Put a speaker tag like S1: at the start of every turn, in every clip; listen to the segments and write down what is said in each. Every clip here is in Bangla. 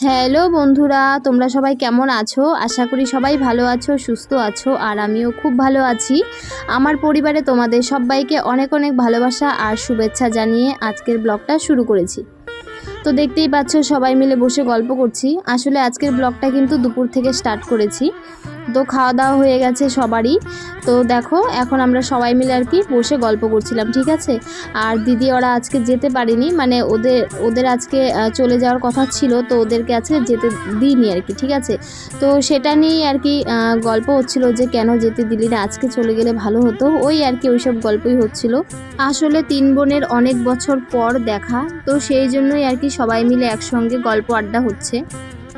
S1: হ্যালো বন্ধুরা, তোমরা সবাই কেমন আছো? আশা করি সবাই ভালো আছো, সুস্থ আছো, আর আমিও খুব ভালো আছি। আমার পরিবারে তোমাদের সবাইকে অনেক অনেক ভালোবাসা আর শুভেচ্ছা জানিয়ে আজকের ব্লগটা শুরু করেছি। তো দেখতেই পাচ্ছ, সবাই মিলে বসে গল্প করছি। আসলে আজকের ব্লগটা কিন্তু দুপুর থেকে স্টার্ট করেছি। তো খাওয়া দাওয়া হয়ে গেছে সবারই। তো দেখো, এখন আমরা সবাই মিলে আর কি বসে গল্প করছিলাম, ঠিক আছে? আর দিদি, ওরা আজকে যেতে পারেনি মানে ওদের ওদের আজকে চলে যাওয়ার কথা ছিল, তো ওদেরকে আজকে যেতে দিইনি আর কি, ঠিক আছে? তো সেটা নিয়েই আর কি গল্প হচ্ছিল যে কেন যেতে দিলি না, আজকে চলে গেলে ভালো হতো, ওই আর কি ওইসব গল্পই হচ্ছিল। আসলে তিন বোনের অনেক বছর পর দেখা, তো সেই জন্যই আর কি সবাই মিলে একসঙ্গে গল্প আড্ডা হচ্ছে।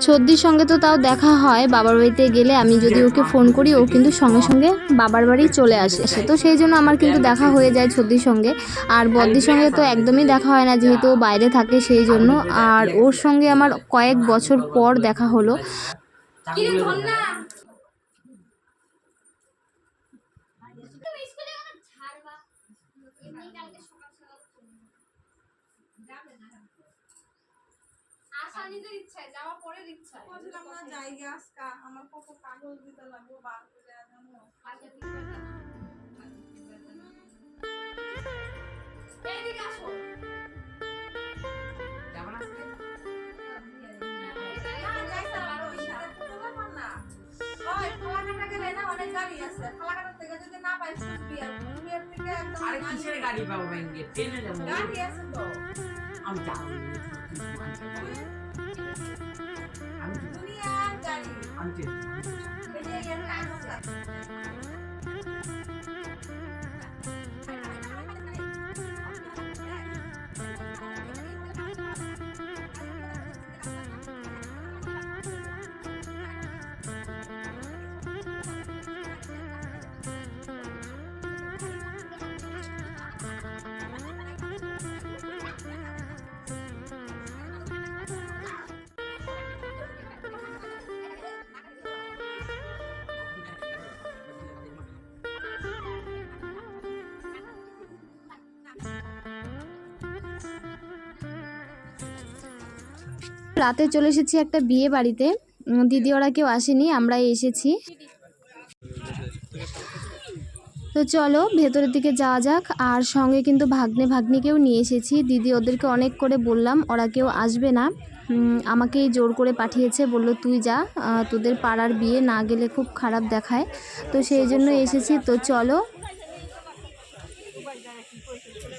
S1: সর্দির সঙ্গে তো তাও দেখা হয়। বাবার বাড়িতে গেলে আমি যদি ওকে ফোন করি, ও কিন্তু সঙ্গে সঙ্গে বাবার বাড়ি চলে আসে। সে তো সেই জন্য আমার কিন্তু দেখা হয়ে যায় সর্দির সঙ্গে। আর বদ্দির সঙ্গে তো একদমই দেখা হয় না, যেহেতু ও বাইরে থাকে সেই জন্য। আর ওর সঙ্গে আমার কয়েক বছর পর দেখা হলো।
S2: আসা নিজের ইচ্ছায় যাওয়া পরের ইচ্ছায়
S3: বলছিলাম না জায়গা আজকা আমার কত কাগজ দিতে লাগবো বার করে জানো
S2: এদিকে আসো
S3: না, যাইতে পারো, ইশারা করতে পারবা না। ওই, ফালাকাটা গেলে না অনেক গাড়ি আছে। ফালাকাটা থেকে যদি না পাই, কুচবিহার। কুচবিহার থেকে একদম
S4: আরে কিসের গাড়ি পাবো ব্যাংকে ট্রেনে যাব
S3: গাড়ি আছে তো।
S4: আমি যাব
S1: রাতে চলে এসেছি একটা বিয়ে বাড়িতে। দিদি ওরা কেউ আসেনি, আমরাই এসেছি। তো চলো, ভেতরের দিকে যাওয়া যাক। আর সঙ্গে কিন্তু ভাগ্নে ভাগ্নিকেও নিয়ে এসেছি। দিদি ওদেরকে অনেক করে বললাম, ওরা কেউ আসবে না। আমাকেই জোর করে পাঠিয়েছে, বলল, তুই যা তোদের পাড়ার বিয়ে না গেলে খুব খারাপ দেখায়। তো সেই জন্য এসেছি। তো চলো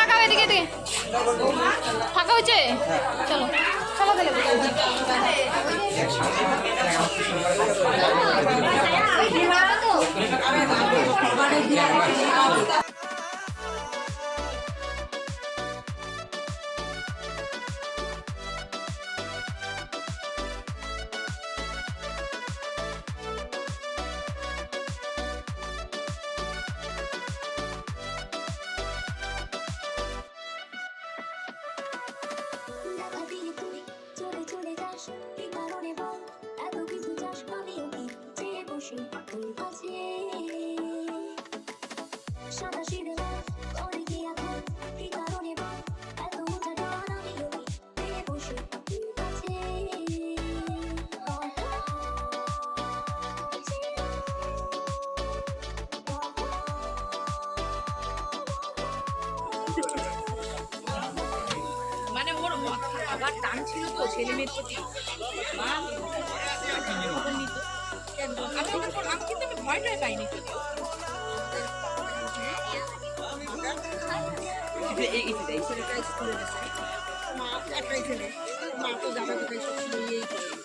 S2: তাকাও এদিকে এদিকে ফাঁকা হয়েছে চলো চলো তাহলে
S5: ভালো
S6: বাবার টান ছিল তো ছেলে মেয়ের প্রতি। আমি ভয় টয় কিন্তু আমি ভয়টাই পাইনি স্কুলে গেছে। মা তো যাবে কোথায় সব করে।